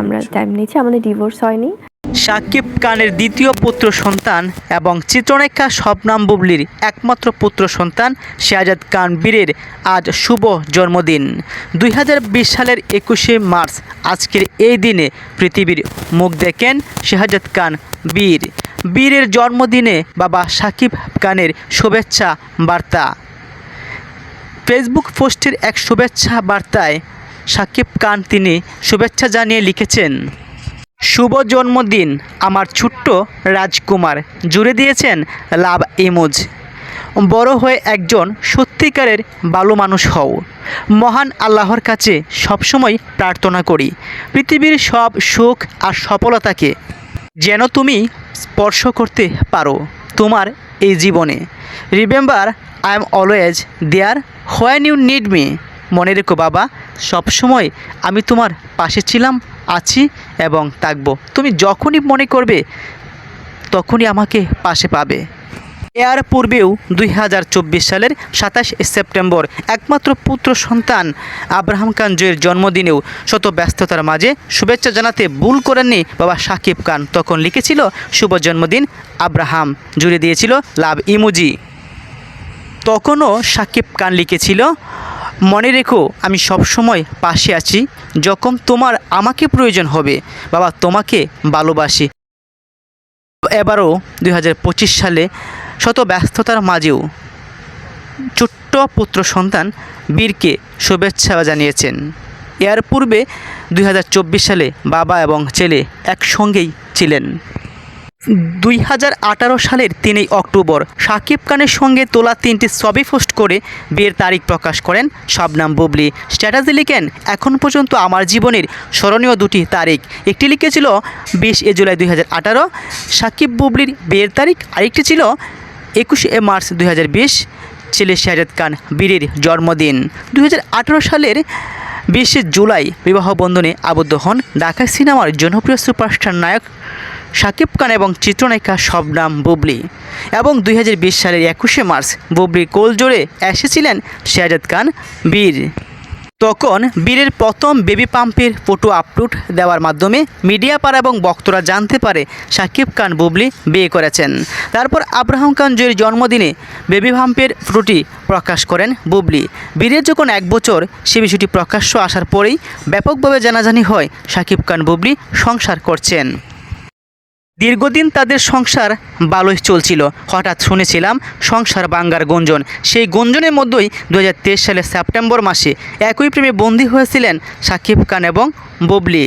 আমরা টাইম নিচ্ছি আমাদের ডিভোর্স হয়নি। সাকিব খানের দ্বিতীয় পুত্র সন্তান এবং চিত্রনায়িকা শবনাম বুবলির একমাত্র পুত্র সন্তান শাহজাদ খান বীরের আজ শুভ জন্মদিন। দুই হাজার বিশ সালের একুশে মার্চ আজকের এই দিনে পৃথিবীর মুখ দেখেন শাহজাদ খান বীর। বীরের জন্মদিনে বাবা সাকিব খানের শুভেচ্ছা বার্তা। ফেসবুক পোস্টের এক শুভেচ্ছা বার্তায় সাকিব খান তিনি শুভেচ্ছা জানিয়ে লিখেছেন, শুভ জন্মদিন, আমার ছোট্ট রাজকুমার। জুড়ে দিয়েছেন লাভ ইমোজ। বড় হয়ে একজন সত্যিকারের ভালো মানুষ হও। মহান আল্লাহর কাছে সবসময় প্রার্থনা করি, পৃথিবীর সব সুখ আর সফলতাকে যেন তুমি স্পর্শ করতে পারো তোমার এই জীবনে। Remember I am always there when you need me মনে রেখো বাবা সবসময় আমি তোমার পাশে ছিলাম, আছি এবং থাকব। তুমি যখনই মনে করবে, তখনই আমাকে পাশে পাবে। এর পূর্বেও দুই হাজার চব্বিশ সালের সাতাশ সেপ্টেম্বর একমাত্র পুত্র সন্তান আব্রাহাম খান জয়ের জন্মদিনেও শত ব্যস্ততার মাঝে শুভেচ্ছা জানাতে ভুল করেননি বাবা সাকিব খান। তখন লিখেছিল, শুভ জন্মদিন, আব্রাহাম। জুড়ে দিয়েছিল লাভ ইমুজি। তখনও সাকিব খান লিখেছিল মনে রেখো, আমি সবসময় পাশে আছি। যখন তোমার আমাকে প্রয়োজন হবে, বাবা তোমাকে ভালোবাসি। এবারও দু হাজার পঁচিশ সালে শত ব্যস্ততার মাঝেও ছোট্ট পুত্র সন্তান বীরকে শুভেচ্ছা জানিয়েছেন। এর পূর্বে দুই হাজার চব্বিশ সালে বাবা এবং ছেলে একসঙ্গেই ছিলেন। দুই হাজার আঠারো সালের তিনই অক্টোবর শাকিব খানের সঙ্গে তোলা তিনটি ছবি পোস্ট করে বিয়ের তারিখ প্রকাশ করেন শবনাম বুবলি। স্ট্যাটাসে লিখেন, এখন পর্যন্ত আমার জীবনের স্মরণীয় দুটি তারিখ। একটি লিখেছিল বিশ এ জুলাই দুই হাজার আঠারো, সাকিব বুবলির বিয়ের তারিখ। আরেকটি ছিল একুশে মার্চ দুই হাজার বিশ, ছেলে শাহজাদ খান বীরের জন্মদিন। দুই হাজার আঠারো সালের বিশে জুলাই বিবাহ বন্ধনে আবদ্ধ হন ঢাকা সিনেমার জনপ্রিয় সুপারস্টার নায়ক শাকিব খান এবং চিত্রনায়িকা শবনাম বুবলি এবং দুই হাজার বিশ সালের একুশে মার্চ বুবলির কোলজোড়ে এসেছিলেন শাহজাদ খান বীর। তখন বীরের প্রথম বেবি পাম্পের ফটো আপলোড দেওয়ার মাধ্যমে মিডিয়া পাড়া এবং বক্তরা জানতে পারে সাকিব খান বুবলি বিয়ে করেছেন। তারপর আব্রাহাম খান জয়ের জন্মদিনে বেবি পাম্পের ফটোটি প্রকাশ করেন বুবলি। বীরের যখন এক বছর, সে বিষয়টি প্রকাশ্য আসার পরেই ব্যাপকভাবে জানাজানি হয় সাকিব খান বুবলি সংসার করছেন। দীর্ঘদিন তাদের সংসার ভালোই চলছিল। হঠাৎ শুনেছিলাম সংসার বাঙ্গার গুঞ্জন। সেই গুঞ্জনের মধ্যেই দু সালের সেপ্টেম্বর মাসে একই প্রেমে বন্দী হয়েছিলেন সাকিব খান এবং বুবলি।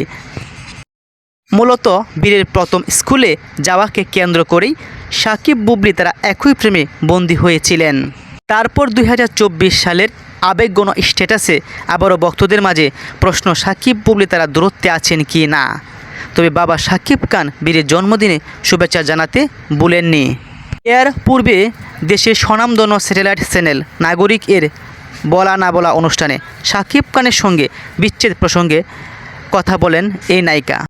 মূলত বীরের প্রথম স্কুলে যাওয়াকে কেন্দ্র করেই সাকিব, বুবলি তারা একই প্রেমে বন্দী হয়েছিলেন। তারপর দুই হাজার চব্বিশ সালের আবেগগণ স্ট্যাটাসে আবারও ভক্তদের মাঝে প্রশ্ন, সাকিব, বুবলি তারা দূরত্বে আছেন কি না? তবে বাবা সাকিব খান বীরের জন্মদিনে শুভেচ্ছা জানাতে বলেননি এর পূর্বে দেশের স্বনামধন্য স্যাটেলাইট চ্যানেল নাগরিক এর বলা না বলা অনুষ্ঠানে সাকিব খানের সঙ্গে বিচ্ছেদ প্রসঙ্গে কথা বলেন এই নায়িকা।